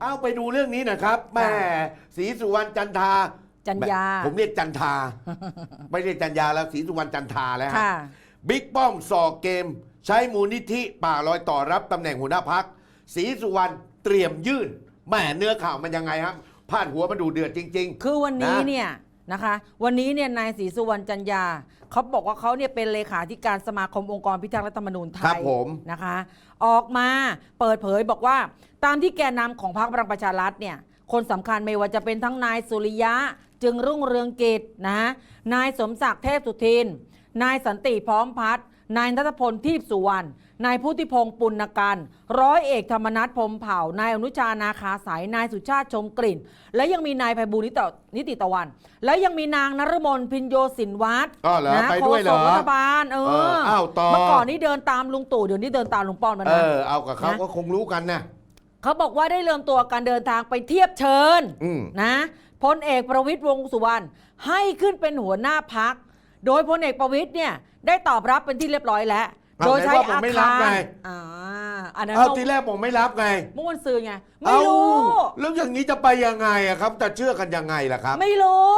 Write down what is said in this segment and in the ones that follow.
เอาไปดูเรื่องนี้หนะครับแม่ศรีสุวรรณจันทาจันยา ผมเรียกจันทา ไม่เรียกจันยาแล้วศรีสุวรรณจันทาแล้วฮะค่ะบิ๊กป้อมสอกเกม ใช้มูลนิธิป่าลอยต่อรับตำแหน่งหัวหน้าพักศรีสุวรรณเตรียมยื่นแหม่เนื้อข่าวมันยังไงครับพาดหัวมันดูเดือดจริงคือวันนี้นะเนี่ยนะคะ วันนี้เนี่ยนายศรีสุวรรณจันยาเขาบอกว่าเขาเนี่ยเป็นเลขาธิการสมาคมองค์กรพิทักษ์รัฐธรรมนูญไทครับยผมนะคะ ออกมาเปิดเผยบอกว่า ตามที่แกนนำของพรรคพลังประชารัฐเนี่ยคนสำคัญไม่ว่าจะเป็นทั้งนายสุริยะจึงรุ่งเรืองกิจนะนายสมศักดิ์เทพสุทิน นายสันติพร้อมพัฒน์นายนัทพลทีพสุวรรณนายพุทธิพงศ์ปุณกันร้อยเอกธรรมนัฐพรหมเผ่านายอนุชานาคาสายนายสุชาติชมกลิ่น และยังมีนายไพบูลย์นิตนิติตะวัน และยังมีนางนรมนพินโยสินวัฒน์อ๋อเหรอนะไปด้วยเหรอโฆษกรัฐบาลเอเออออ้าวต่อเมื่อก่อนนี้เดินตามลุงตู่เดี๋ยวนี้เดินตามลุงป้อมแล้วๆเอนะอเอากับเขานะก็คงรู้กันนะ เขาบอกว่าได้เริ่มตัวการเดินทางไปเทียบเชิญอืม นะพลเอกประวิตยวงษ์สุวรรณให้ขึ้นเป็นหัวหน้าพัก โดยพลเอกประวิตยเนี่ยได้ตอบรับเป็นที่เรียบร้อยแล้วเอาโดยใช้ไหนว่าผมอาไม่รัคาบไง รอ่าอันนั้นเอาเมื่อทีแรกผมไม่รับไงเมื่อวันซืนไงไม่เอ้ารู้ แล้วอย่างนี้จะไปยังไงอะครับจะเชื่อกันยังไงล่ะครับ ไม่รู้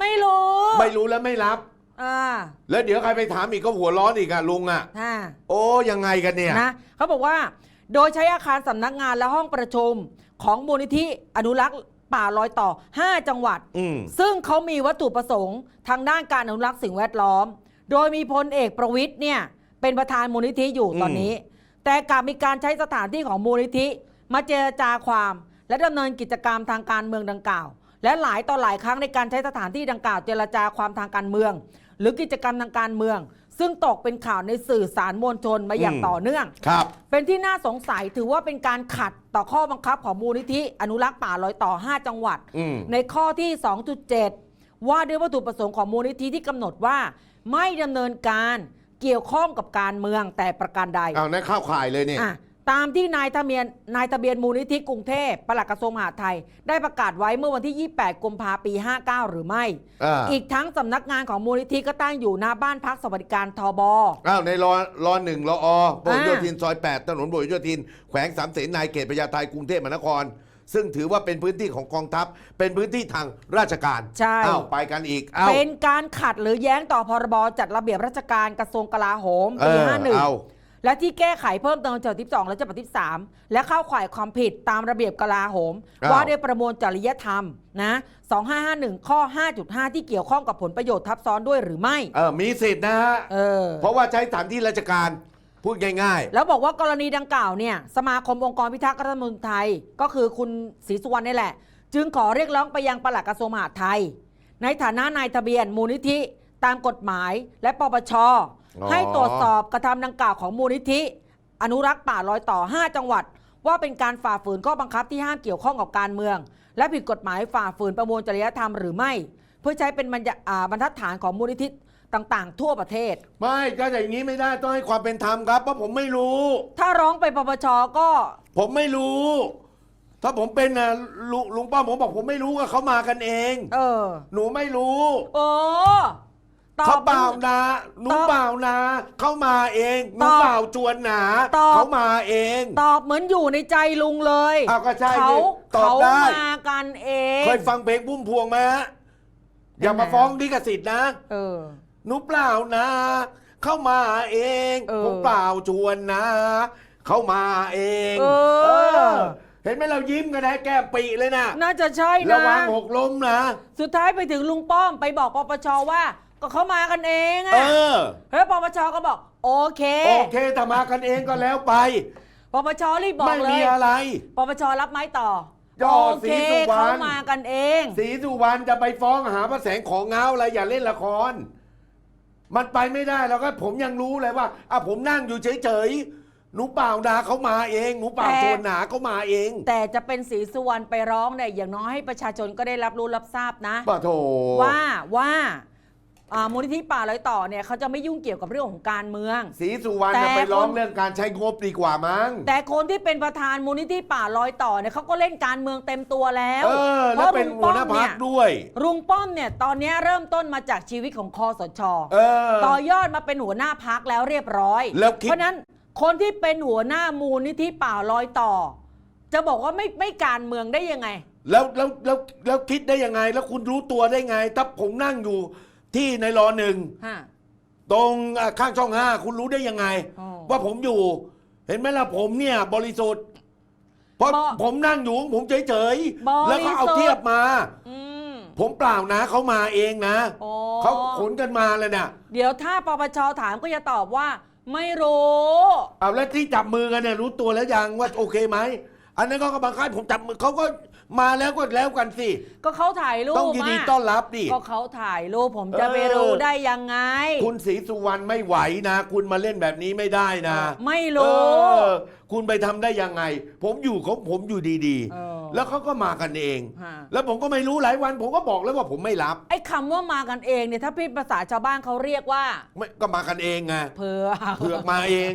ไม่รู้ไม่รู้แล้วไม่รับ อ่าแล้วเดี๋ยวใครไปถามอีกก็หัวร้อนอีกอะลุงอะอ่าโอ้ยังไงกันเนี่ย นะเขาบอกว่า โดยใช้อาคารสำนักงานและห้องประชุมของมูลนิธิอนุรักษ์ป่าลอยต่อ 5 จังหวัด อืม ซึ่งเขามีวัตถุประสงค์ ทางด้านการอนุรักษ์สิ่งแวดล้อม โดยมีพลเอกประวิทย์เนี่ยเป็นประธานมูลนิธิอยู่ตอนนี้ แต่กลับมีการใช้สถานที่ของมูลนิธิ มาเจรจาความ และดำเนินกิจกรรมทางการเมืองดังกล่าว และหลายต่อหลายครั้งในการใช้สถานที่ดังกล่าวเจรจาความทางการเมือง หรือกิจกรรมทางการเมือง ซึ่งตกเป็นข่าวในสื่อสารมวลชนมาอย่างอืมต่อเนื่อง ครับ เป็นที่น่าสงสัยถือว่าเป็นการขัดต่อข้อบังคับของมูลนิธิ อนุรักษ์ป่าลอยต่อ 5 จังหวัด อืม ในข้อที่ 2.7 ว่าด้วยวัตถุประสงค์ของมูลนิธิที่กำหนดว่า ไม่ดำเนินการเกี่ยวข้องกับการเมืองแต่ประการใด เอานั่นเข้าข่ายเลยเนี่ย อะ ตามที่นายทะเบียนนายทะเบียนมูลนิธิกรุงเทพปลัดกระทรวงมหาดไทย ได้ประกาศไว้เมื่อวันที่ 28 กุมภาพันธ์ ปี 59 หรือไม่ อ่า อีกทั้งสำนักงานของมูลนิธิก็ตั้งอยู่หน้าบ้านพักสวัสดิการทบ อ้าวในรอรอหนึ่งรออพหลโยอ่าธินซอย 8 ถนนพหลโยธิน แขวงสามเสนนายเขตพญาไทกรุงเทพมหานคร ซึ่งถือว่าเป็นพื้นที่ของกองทัพ เป็นพื้นที่ทางราชการใช่ อ้าวไปกันอีกอ้าวเป็นการขัดหรือแย้งต่อพรบจัดระเบียบราชการกระทรวงกลาโหมเอปีอเอา51 และที่แก้ไขเพิ่มเติมจากที่2และฉบับที่3และเข้าข่ายความผิดตามระเบียบกลาโหม อ้าว ว่าด้วยประมวลจริยธรรมนะ2551 ข้อ 5.5 ที่เกี่ยวข้องกับผลประโยชน์ทับซ้อนด้วยหรือไม่ เออมีสิทธิ์นะฮะ เออ เพราะว่าใช้สถานที่ราชการพูดง่าย แล้วบอกว่ากรณีดังกล่าวเนี่ยสมาคมองค์กรพิทักษ์รัฐธรรมนูญไทย ก็คือคุณศรีสุวรรณนี่แหละ จึงขอเรียกร้องไปยังปลัดกระทรวงมหาดไทย ในฐานะนายทะเบียนมูลนิธิ ตามกฎหมายและปปชอ๋อ ให้ตรวจสอบกระทำดังกล่าวของมูลนิธิ อนุรักษ์ป่าลอยต่อ 5 จังหวัด ว่าเป็นการฝ่าฝืนข้อบังคับที่ห้ามเกี่ยวข้องกับการเมือง และผิดกฎหมายฝ่าฝืนประมวลจริยธรรมหรือไม่ เพื่อใช้เป็นบรรยาอ่าบรรทัดฐานของมูลนิธิต่างๆ ทั่วประเทศๆไม่ก็อย่างนี้ไม่ได้ต้องให้ความเป็นธรรมครับเพราะผมไม่รู้ ถ้าร้องไปปปชก็ ผมไม่รู้ ถ้าผมเป็นนะลุงลุงป้อมผมบอกผมไม่รู้ว่าเขามากันเอง เออ หนูไม่รู้ โอ้ ตอเขาบเปล่านะหนูตอบเปล่านะ เขามาเองหนูตอบเปล่าจวนหนาตอบ เขามาเอง ตอบเหมือนอยู่ในใจลุงเลยอ้าวก็ใช่ดิเขาตอบเขาได้ มากันเอง เคยฟังเพลงพุ่มพวงไหมฮะอย่าเป็นไงมาฟ้องลิขสิทธิ์นะ เออ หนูเปล่านะ เข้ามาเองเออผมเปล่าชวนนะ เข้ามาเองเออเออเห็นไหมเรายิ้มกันนะแก้มปีเลยนะน่าจะใช่ระนะวังหกล้มนะ สุดท้ายไปถึงลุงป้อมไปบอกปปชว่า ก็เขามากันเองเออะอแล้วปปชก็บอก โอเคโอเคถ้ามากันเองก็แล้วไป ปปชรีบบอกไม่เลมียอะไร ปปชรับไม้ต่อจ่อโอศรีเคสุวรรณ เขามากันเอง สีสุวรรณจะไปฟ้องหาพระแสงของเงาอะไรอย่าเล่นละคร มันไปไม่ได้แล้วก็ผมยังรู้เลยว่าอะผมนั่งอยู่เฉยๆหนูเปล่านาเขามาเอง หนูเปล่าแต่ชวนหนาเขามาเองแต่จะเป็นสีสุวรรณไปร้องเนี่ยอย่างน้อยให้ประชาชนก็ได้รับรู้รับทราบนะป่ะโถว่าว่า อ่ามูลนิธิป่าลอยต่อเนี่ยเขาจะไม่ยุ่งเกี่ยวกับเรื่องของการเมือง สีสุวรรณแต่จะไปร้องคน เรื่องการใช้งบดีกว่ามั้ง แต่คนที่เป็นประธานมูลนิธิป่าลอยต่อเนี่ยเขาก็เล่นการเมืองเต็มตัวแล้วเออ แล้วเป็นหัวหน้าพักด้วย ลุงป้อมเนี่ยตอนเนี้ยเริ่มต้นมาจากชีวิตของคอสช เออ ต่อยอดมาเป็นหัวหน้าพักแล้วเรียบร้อย แล้วคิด เพราะฉะนั้นคนที่เป็นหัวหน้ามูลนิธิป่าลอยต่อ จะบอกว่าไม่ไม่การเมืองได้ยังไง แล้วแล้วแล้วแล้วคิดได้ยังไง แล้วคุณรู้ตัวได้ไง ถ้าผมนั่งอยู่ ที่ในรอหนึ่งฮะ ตรงอะข้างช่องห้าคุณรู้ได้ยังไง อ๋อว่าผมอยู่ เห็นไหมล่ะผมเนี่ยบริสุทธิ์เพราะบอผมนั่งอยู่ของผมเฉยบริสุทธิ์ ๆแล้วก็เอาเทียบมา อืมผมเปล่านะเขามาเองนะอ๋อเขาขนกันมาเลยเนี่ยเดี๋ยวถ้าปปชถามก็จะตอบว่า ไม่รู้ เอาแล้วที่จับมือกันเนี่ยรู้ตัวแล้วยังว่าโอเคไหมอันนั้นก็กำลังให้ผมจับมือเขาก็ มาแล้วก็แล้วกันสิ ก็เขาถ่ายรูปต้องยินดีมาต้อนรับดิ ก็เขาถ่ายรูปผมจะเออไปรู้ได้ยังไง คุณศรีสุวรรณไม่ไหวนะ คุณมาเล่นแบบนี้ไม่ได้นะไม่รู้ เออ คุณไปทำได้ยังไง ผมอยู่ของผมอยู่ดีเออ ๆ แล้วเขาก็มากันเอง ฮะแล้วผมก็ไม่รู้หลายวัน ผมก็บอกแล้วว่าผมไม่รับไอ้คำว่ามากันเองเนี่ยถ้าพี่ภาษาชาวบ้านเขาเรียกว่า ไม่ก็มากันเองไง เผือกเผือกมาเอง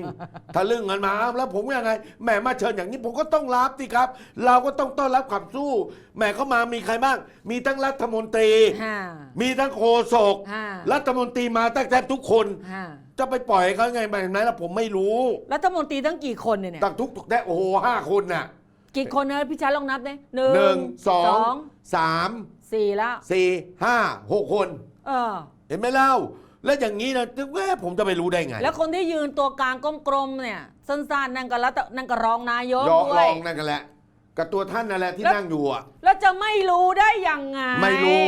ทะลึ่งกันมาอ้าวแล้วผมยังไงแหมมาเชิญอย่างนี้ผมก็ต้องรับสิครับ เราก็ต้องต้อนรับขับสู้แหมเขามามีใครบ้าง มีทั้งรัฐมนตรีฮะมีทั้งโฆษกฮะรัฐมนตรีมาตั้งแทบทุกคนฮะ จะไปปล่อยให้เขาไงแบบนั้นแล้วผมไม่รู้ รัฐมนตรีตั้งกี่คนเนี่ยเนี่ยตั้งทุกแต่โอ้โหห้าคนน่ะกี่คนนะพี่ชายลองนับดิหนึ่งหนึ่งสองงสามสี่แล้วสี่ห้าหกคน เออ เห็นไหมเล่า แล้วอย่างนี้นะแม่ผมจะไปรู้ได้ไงแล้วคนที่ยืนตัวกลางกลมๆเนี่ย สั้นๆนั่นก็รัฐนั่นก็รองนายกรองด้วรยองนั่นกันแหละ กับตัวท่านนั่นแหละที่แล้ว นั่งอยู่อะแล้วจะไม่รู้ได้ยังไงไม่รู้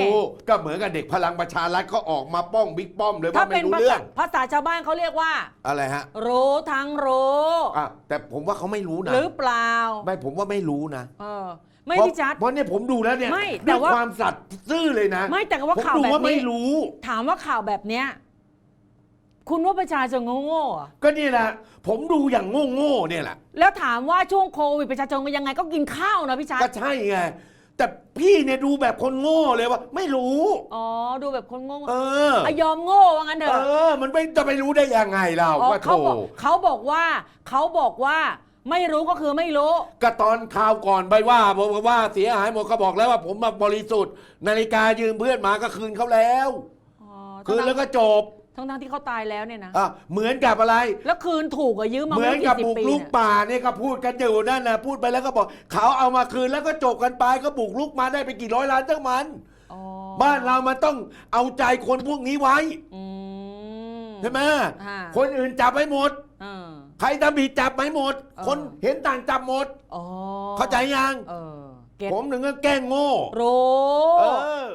ก็เหมือนกับเด็กพลังประชารัฐก็ออกมาป้องบิ๊กป้อมเลยถ้าว่าเป็ไม่นรู้ภาเรื่ษาองภาษาชาวบ้านเขาเรียกว่า อะไรฮะรู้ทั้งรู้อะแต่ผมว่าเขาไม่รู้นะหรือเปล่าไม่ผมว่าไม่รู้นะเออไม่เพราะพี่จัด เพราะเนี่ยผมดูแล้วเนี่ยไม่แต่ด้วยว่า ความสัตย์ซื่อเลยนะไม่แต่ว่าผมข่าวดูแบบว่าไม่นี้รู้ ถามว่าข่าวแบบเนี้ย คุณว่าประชาชนโง่ๆเหรอก็นี่แหละผมดูอย่างโง่ๆเนี่ยแหละ แล้วถามว่าช่วงโควิดประชาชนก็ยังไงก็กินข้าวนะพี่ชัดก็ใช่ไง แต่พี่เนี่ยดูแบบคนโง่เลยว่า ไม่รู้ อ๋อดูแบบคนโง่เออ อะยอมโง่ว่างั้นเถเออะอ มันไม่จะไปรู้ได้ยังไงเราอ๋อว่าโถเขาบอกเขาบอกว่าเขาบอกว่าไม่รู้ก็คือไม่รู้ ก็ตอนข่าวก่อนไปว่าบอกว่าเสียหายหมดก็บอกแล้วว่าผมมาบริสุทธิ์ นาฬิกายืมเพื่อนมาก็คืนเขาแล้ว อ๋อคืนแล้วก็จบ ทั้งทั้งๆที่เขาตายแล้วเนี่ยนะ อะเหมือนกับอะไร แล้วคืนถูกอะยืมมาเหมือนกับไกี่บุสิกปีลุกเนี่ยป่าเนี่ยก็พูดกันอยู่นั่นนะพูดไปแล้วก็บอก เขาเอามาคืนแล้วก็จบกันไปก็บุกลุกมาได้ไปกี่ร้อยล้านทั้งมัน อ๋อบ้านเรามันต้องเอาใจคนพวกนี้ไว้อืม ใช่ไหมอ่า คนอื่นจับไปหมดอ่าใครทำผิดจับไปหมด เออ คนเห็นต่างจับหมด อ๋อเข้าใจยัง เออเก็ตผมถึงก็แกล้งโง่รู้ เออ